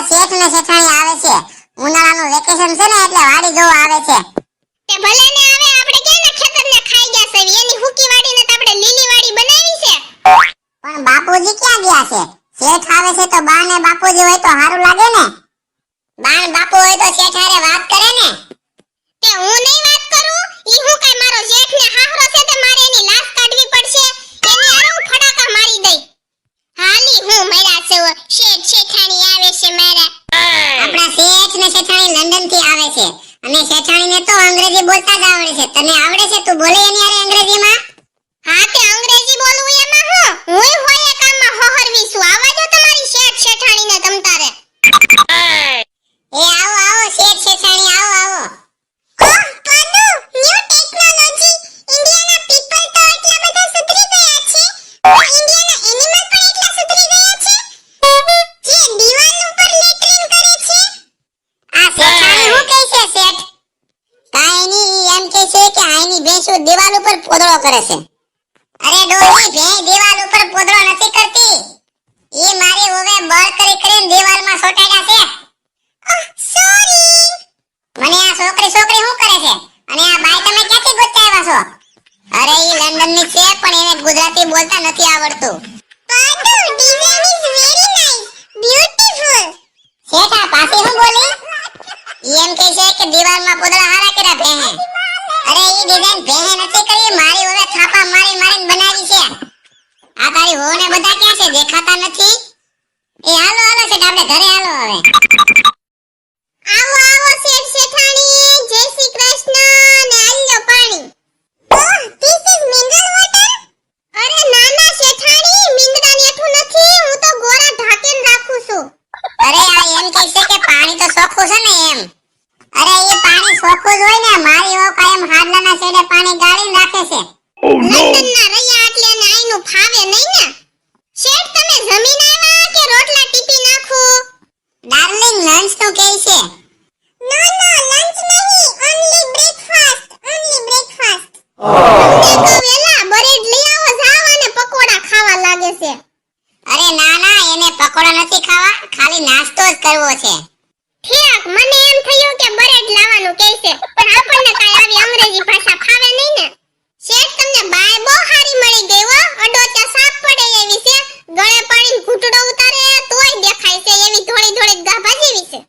અહીં આવે છે. ઉનાળાનું વેકેશન છે ને એટલે વાડી જોવા આવે છે. તે ભલે ને આવે આપણે ક્યાંના ખેતરને ખાઈ ગયા છે? એની હુકી વાડીને તો આપણે લીલી વાડી બનાવી છે. પણ બાપુજી ક્યાં ગયા છે? શેઠ આવે છે તો બા ને બાપુજી હોય તો સારું લાગે ને? બા ને બાપુ હોય તો શેઠ હારે વાત કરે ને તે હું નહીં વાત કરું ઈ હું કાઈ મારો જેઠ ને હાહરો છે તે મારે એની લાશ કાઢવી પડશે એની હારે હું ફડાકા મારી દઈ હાલી હું મર્યા છે ઓ શેઠ શેઠાણી આવે છે મારા આપણા શેઠ ને શેઠાણી લંડનથી આવે છે અને શેઠાણી ને તો અંગ્રેજી બોલતા જ આવડે છે. તને આવડે છે તું બોલે એની હારે અંગ્રેજીમાં? હા, તે અંગ્રેજી બોલવું એમાં હું? હુંય હોય કામમાં હોહરવી છું આવા તમારી શેઠ શેઠાણીને તમ કે આઈની ભેંસો દિવાલ ઉપર પોદળો કરે છે. અરે ડોહી ભેં દિવાલ ઉપર પોદળો નથી કરતી. એ મારી ઓવે બળ કરી કરીને દિવાલમાં સોટાડ્યા છે. સોરી. મને આ છોકરી છોકરી શું કરે છે? અને આ બાઈ તમે ક્યાંથી ગોતતા આવ્યા છો? અરે એ લંડનની છે પણ એને ગુજરાતી બોલતા નથી આવડતું. Kanu design is very nice beautiful શેઠા પાછી હું બોલી? એમ કહે છે કે દિવાલમાં પોદળા હારા કર્યા ભેહે ઈ ડિઝાઇન ભેહે નથી કરી, મારી ઓવે થાપા મારી મારીને બનાવી છે. આ તારી વહુ બધા ક્યાં છે, દેખાતા નથી? એ હાલો હાલો, શેઠ, આપણે ઘરે હાલો હવે. આવો આવો, શેઠ, શેઠાણી, જય શ્રી કૃષ્ણ ને આલ્યો પાણી. Oh this is mineral water અરે ના ના, શેઠાણી મિનરલ એઠું નથી, હું તો ગોરા ઢાંકીને રાખું છું. અરે આ એમ કહે છે કે પાણી તો સોખું છે ને એમ. અરે એ પાણી સોખું જ હોય ને મારી વહુ કાયમ હાડલાના છેડે પાણી ગાળીને રાખે છે. લંડનના રહ્યા એટલે ને આઈનું ફાવે નહીં ને. શેઠ તમે જમીન આવ્યા કે રોટલા ટીપી નાખું? ડાર્લિંગ લંચ તો કે છે? નો નો લંચ નહીં ઓન્લી બ્રેકફાસ્ટ ઓન્લી બ્રેકફાસ્ટ તમને તો વેલા બ્રેડ લઈ આવો જાવ અને પકોડા ખાવા લાગે છે. અરે ના ના એને પકોડા નથી ખાવા ખાલી નાસ્તો જ કરવો છે. ઠીક મને એમ થયું કે બ્રેડ લાવવાનું કહે છે પણ આપણને કાંઈ આવી અંગ્રેજી ભાષા ફાવે નહીં ને? શેઠ તમને બાય બહુ સારી મળી ગઈ હો. અડોચા સાફ પડે એવી છે. ગળે પાડીને ઘૂંટડો ઉતારે, તોય દેખાય છે એવી ધોળી ધોળી ગાભા જેવી છે.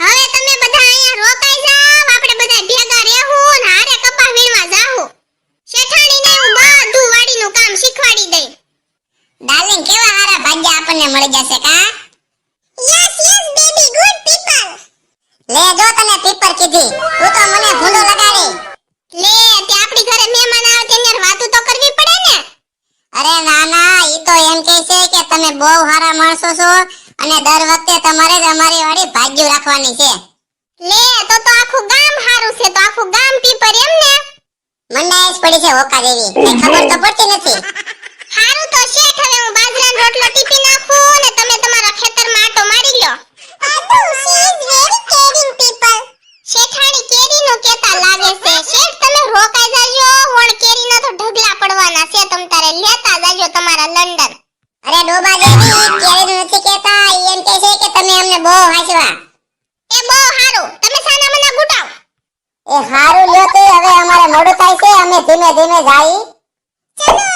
હવે તમે બધા અહીંયા રોકાઈ જાવ આપણે બધા ભેગા રહેવું ને હારે કપા વીણવા જાવું શેઠાણીને હું બધું વાડીનું કામ શીખવાડી દઈ ડાર્લિંગ કેવા હારા ભાગ્ય આપણને મળી જશે કા yes yes baby good people લે જો તને પીપર કીધી તું તો મને ભૂંડો લગાડી લે તે આપણી ઘરે મહેમાન આવે તેની હારે વાતું તો કરવી પડે ને અરે ના ના ઈ તો એમ કહે છે કે તમે બહુ હારા માણસો છો? અને દર વખતે તમારે જ અમારી વાડી ભાગ્યું રાખવાની છે. લે તો તો આખું ગામ હારું છે તો આખું ગામ પીપર એમ ને? મંડાઈ જ પડી છે હોકા જેવી. કઈ ખબર તો પડતી નથી. હારું તો શેઠ હવે હું બાજરાનો રોટલો ટીપી નાખું અને તમે તમારા ખેતરમાં આટો મારી લો. આદુ she is very caring people શેઠાણી કેરીનું કેતા લાગે છે. શેઠ તમે રોકાઈ જાજો વણ કેરીના તો ઢગલા પડવાના છે તમ તારે લેતા જાજો તમારા લંડન. અરે ડોબા જેવી કેરીનું બહુ હાચવા એ હવે અમારે મોડું થાય અમે ધીમે ધીમે જાઈ ચલો